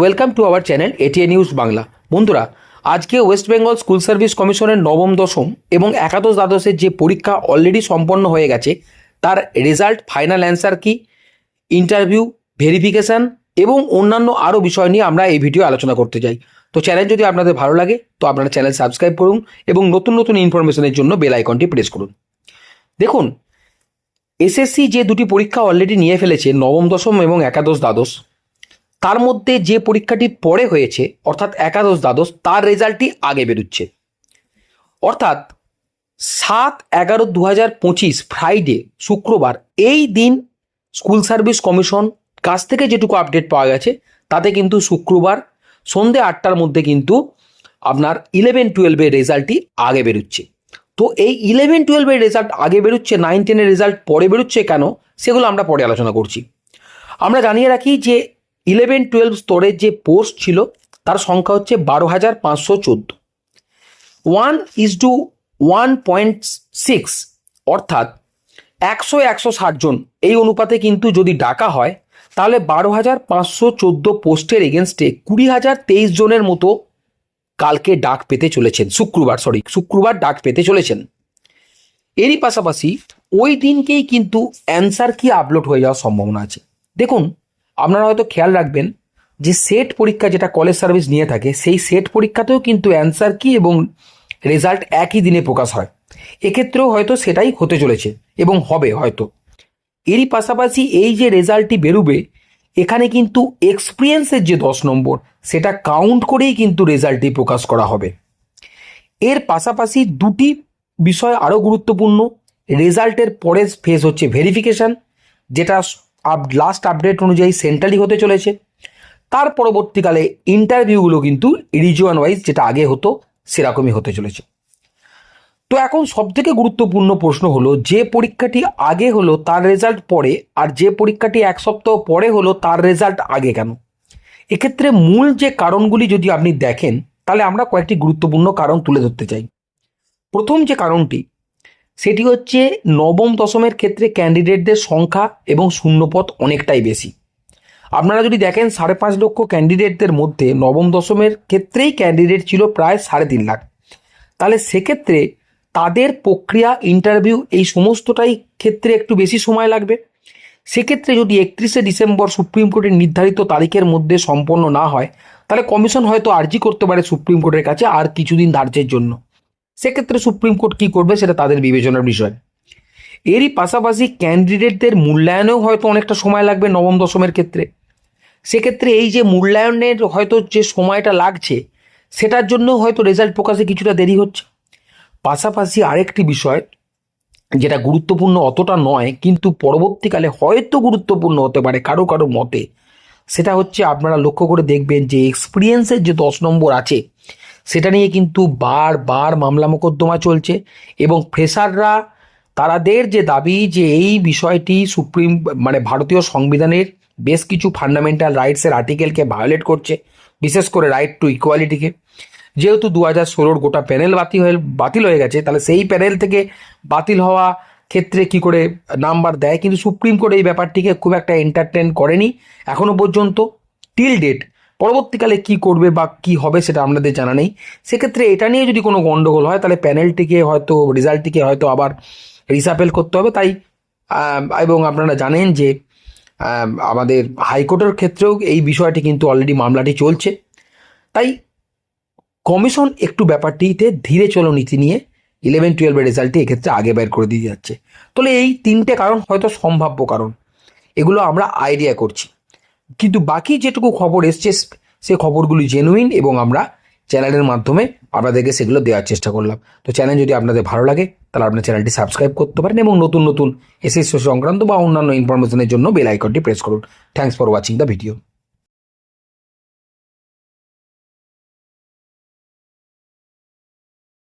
Welcome to our channel ATA news Bangla বন্ধুরা, আজকে West Bengal school service কমিশনের নবম, দশম এবং একাদশ দ্বাদশের যে পরীক্ষা অলরেডি সম্পন্ন হয়ে গেছে, তার result final answer key interview verification এবং অন্যান্য আরও বিষয় নিয়ে আমরা এই ভিডিও আলোচনা করতে চাই তো চ্যানেল যদি আপনাদের ভালো লাগে, তো আপনারা চ্যানেল সাবস্ক্রাইব করুন এবং নতুন নতুন ইনফরমেশনের জন্য বেল আইকনটি প্রেস করুন। দেখুন এসএসসি যে দুটি পরীক্ষা অলরেডি নিয়ে ফেলেছে, নবম, দশম এবং একাদশ, দ্বাদশ তার মধ্যে যে পরীক্ষাটি পরে হয়েছে, অর্থাৎ একাদশ দ্বাদশ, তার রেজাল্টটি আগে বেরোচ্ছে। অর্থাৎ সাত এগারো দু হাজার পঁচিশ ফ্রাইডে শুক্রবার, এই দিন স্কুল সার্ভিস কমিশন কাছ থেকে যেটুকু আপডেট পাওয়া গেছে, তাতে কিন্তু শুক্রবার সন্ধে আটটার মধ্যে কিন্তু আপনার ইলেভেন টুয়েলভের রেজাল্টটি আগে বেরোচ্ছে। তো এই ইলেভেন টুয়েলভের রেজাল্ট আগে বেরোচ্ছে নাইন টেনের রেজাল্ট পরে বেরোচ্ছে কেন, সেগুলো আমরা পরে আলোচনা করছি। আমরা জানিয়ে রাখি যে ইলেভেন টুয়েলভ স্তরের যে পোস্ট ছিল, তার সংখ্যা হচ্ছে বারো হাজার পাঁচশো চোদ্দ। One is to one point six, অর্থাৎ একশো একশো ষাট জন। এই অনুপাতে কিন্তু যদি ডাকা হয়, তাহলে বারো হাজার পাঁচশো চোদ্দ পোস্টের এগেনস্টে কুড়ি হাজার তেইশ জনের মতো কালকে ডাক পেতে চলেছেন, শুক্রবার সরি শুক্রবার ডাক পেতে চলেছেন। এরই পাশাপাশি ওই দিনকেই কিন্তু অ্যান্সার কি আপলোড হয়ে যাওয়ার সম্ভাবনা আছে। দেখুন আপনারা হয়তো খেয়াল রাখবেন যে সেট পরীক্ষা যেটা কলেজ সার্ভিস নিয়ে থাকে, সেই সেট পরীক্ষাতেও কিন্তু অ্যান্সার কি এবং রেজাল্ট একই দিনে প্রকাশ হয়। এক্ষেত্রেও হয়তো সেটাই হতে চলেছে এবং হবে হয়তো। এরই পাশাপাশি এই যে রেজাল্টটি বেরোবে, এখানে কিন্তু এক্সপিরিয়েন্সের যে দশ নম্বর, সেটা কাউন্ট করেই কিন্তু রেজাল্টটি প্রকাশ করা হবে। এর পাশাপাশি দুটি বিষয় আরও গুরুত্বপূর্ণ রেজাল্টের পরের ফেজ হচ্ছে ভেরিফিকেশান যেটা আপ লাস্ট আপডেট অনুযায়ী সেন্ট্রালি হতে চলেছে। তার পরবর্তীকালে ইন্টারভিউগুলো কিন্তু রিজিওয়ান ওয়াইজ যেটা আগে হতো, সেরকমই হতে চলেছে। তো এখন সবথেকে গুরুত্বপূর্ণ প্রশ্ন হলো, যে পরীক্ষাটি আগে হলো তার রেজাল্ট পরে, আর যে পরীক্ষাটি এক সপ্তাহ পরে হলো তার রেজাল্ট আগে কেন? এক্ষেত্রে মূল যে কারণগুলি যদি আপনি দেখেন, তাহলে আমরা কয়েকটি গুরুত্বপূর্ণ কারণ তুলে ধরতে চাই। প্রথম যে কারণটি সেটি হচ্ছে নবম দশমের ক্ষেত্রে ক্যান্ডিডেটদের সংখ্যা এবং শূন্যপথ অনেকটাই বেশি। আপনারা যদি দেখেন সাড়ে পাঁচ লক্ষ ক্যান্ডিডেটদের মধ্যে নবম দশমের ক্ষেত্রেই ক্যান্ডিডেট ছিল প্রায় সাড়ে তিন লাখ। তাহলে সেক্ষেত্রে তাদের প্রক্রিয়া ইন্টারভিউ এই সমস্তটাই ক্ষেত্রে একটু বেশি সময় লাগবে। সেক্ষেত্রে যদি একত্রিশে ডিসেম্বর সুপ্রিম কোর্টের নির্ধারিত তারিখের মধ্যে সম্পন্ন না হয়, তাহলে কমিশন হয়তো আর্জি করতে পারে সুপ্রিম কোর্টের কাছে আর কিছুদিন ধার্যের জন্য। সেক্ষেত্রে সুপ্রিম কোর্ট কী করবে সেটা তাদের বিবেচনার বিষয়। এরই পাশাপাশি ক্যান্ডিডেটদের মূল্যায়নেও হয়তো অনেকটা সময় লাগবে নবম, দশমের ক্ষেত্রে। সেক্ষেত্রে এই যে মূল্যায়নের হয়তো যে সময়টা লাগছে, সেটার জন্য হয়তো রেজাল্ট প্রকাশে কিছুটা দেরি হচ্ছে। পাশাপাশি আরেকটি বিষয়, যেটা গুরুত্বপূর্ণ অতটা নয়, কিন্তু পরবর্তীকালে হয়তো গুরুত্বপূর্ণ হতে পারে কারও কারও মতে, সেটা হচ্ছে আপনারা লক্ষ্য করে দেখবেন যে এক্সপিরিয়েন্সের যে দশ নম্বর আছে সেটা নিয়ে কিন্তু বারবার মামলা মোকদ্দমা চলছে এবং ফ্রেশাররা, তারাদের যে দাবি যে এই বিষয়টি সুপ্রিম মানে ভারতীয় সংবিধানের বেশ কিছু ফান্ডামেন্টাল রাইটসের আর্টিকেলকে ভায়োলেট করছে, বিশেষ করে রাইট টু ইকুয়ালিটিকে যেহেতু দু হাজার ষোলোর গোটা প্যানেল বাতিল হয়ে বাতিল হয়ে গেছে, তাহলে সেই প্যানেল থেকে বাতিল হওয়া ক্ষেত্রে কি করে নাম্বার দেয়? কিন্তু সুপ্রিম কোর্ট এই ব্যাপারটিকে খুব একটা এন্টারটেন করেনি এখনও পর্যন্ত। টিল ডেট পরবর্তীকালে কি করবে বা কি হবে সেটা আমাদের জানা নেই। সেক্ষেত্রে এটা নিয়ে যদি কোনো গন্ডগোল হয়, তাহলে প্যানেলটিকে হয়তো রেজাল্টটিকে হয়তো আবার রিসাপেল করতে হবে। তাই এবং আপনারা জানেন যে আমাদের হাইকোর্টের ক্ষেত্রেও এই বিষয়টি কিন্তু অলরেডি মামলাটি চলছে। তাই, কমিশন একটু ব্যাপারটিতে ধীরে চলো নীতি নিয়ে ইলেভেন টুয়েলভের রেজাল্টটি এক্ষেত্রে আগে বের করে দিয়ে যাচ্ছে। তাহলে এই তিনটে কারণ হয়তো সম্ভাব্য কারণ। এগুলো আমরা আইডিয়া করছি। কিন্তু বাকি যেটুকু খবর এসছে, সে খবরগুলি জেনুইন এবং আমরা চ্যানেলের মাধ্যমে আপনাদেরকে সেগুলো দেওয়ার চেষ্টা করলাম। তো চ্যানেল যদি আপনাদের ভালো লাগে, তাহলে আপনার চ্যানেলটি সাবস্ক্রাইব করতে পারেন এবং নতুন নতুন এসএসসি সংক্রান্ত বা অন্যান্য ইনফরমেশনের জন্য বেল আইকনটি প্রেস করুন। Thanks for watching the video